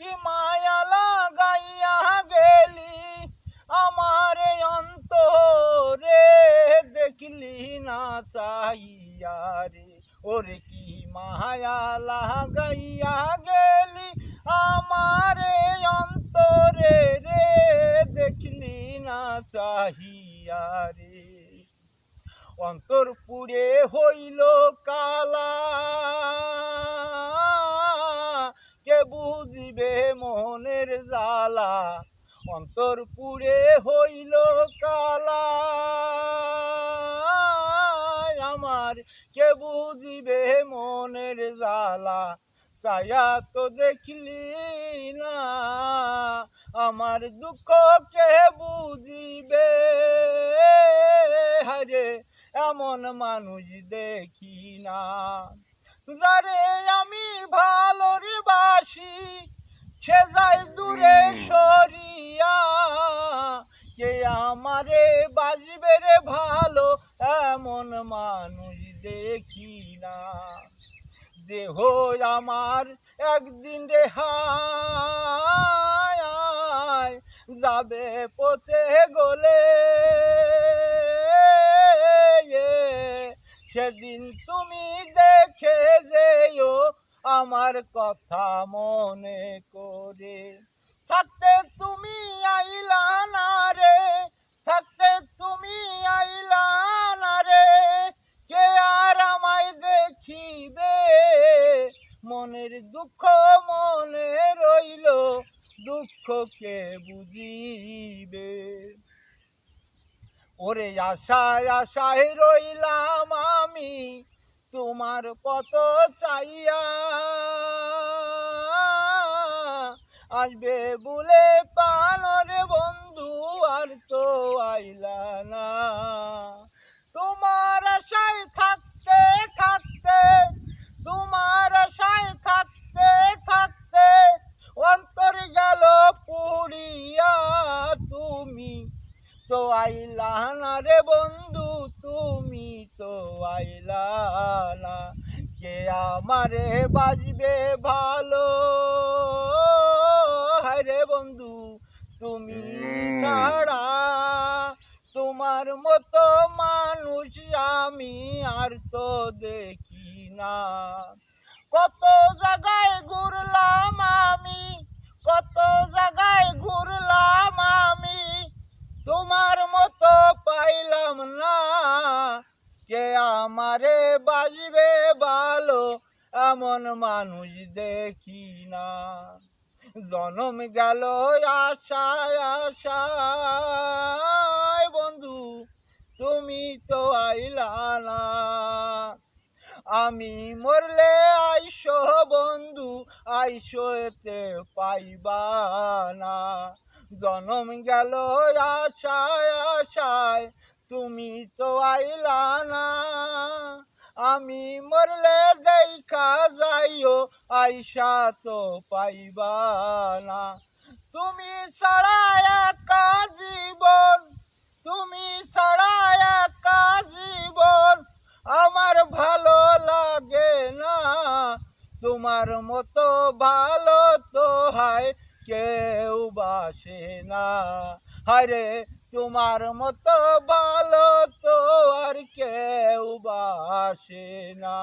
কি মায়া লাগাইয়া গেলি? আমার অন্তরে দেখলি না চাইয়া রে। ওরে কি মায়া লাগাইয়া গেলি? আমার অন্তরে রে দেখলি না চাহিয়া রে। অন্তর পুড়ে হইল কালা। বুঝিবে মনের জ্বালা, অন্তর পুড়ে হইল কালা। আমার কে বুঝিবে মনের জ্বালা, ছায়া তো দেখলি না। আমার দুঃখ কে বুঝিবে? হারে, এমন মানুষ দেখি না। যারে আমি ভালোর বাসি সে যায় দূরে সরিয়া? কে আমারে বাজবে রে ভালো? এমন মানুষ দেখি না। দেহ আমার একদিন রে হায় যাবে পচে গলে। আমার কথা মনে করে। থাকতে তুমি আইলা না রে, থাকতে তুমি আইলা না রে। কে আর আমায় দেখিবে? মনের দুঃখ মনে রইল, দুঃখ কে বুঝিবে? ওরে আশায় আশায় রইলাম আমি তোমার পত চাইয়া আসবে বলে পানরে বন্ধু, আর তো আইলা না। তোমার আশায় থাকতে থাকতে, তোমার আশায় থাকতে থাকতে অন্তর গেল পুড়িয়া তুমি। তো আইলা না রে বন্ধু, তুমি তো আইলা না কে আমারে বাজবে ভালো? হায়রে বন্ধু তুমি ছাড়া তোমার মতো মানুষ আমি আর তো দেখি না। কত জায়গায় আমারে বাজবে ভালো এমন মানুষ দেখি না। জনম গেল আশায় আশায়, বন্ধু, তুমি তো আইলা না। আমি মরলে আইসো বন্ধু, আইসো এতে পাইবা না। জনম গেল আশায় আশায় আমি মরলে দেখা যাইও, আইসা তো পাইবা না। তুমি ছাড়া একা জীবন, তুমি ছাড়া একা জীবন, আমার ভালো লাগে না। তোমার মতো ভালো তো হয়, কেউ বাসে না। আরে তোমার মতো ভালো তো আর কেউ বাসে না।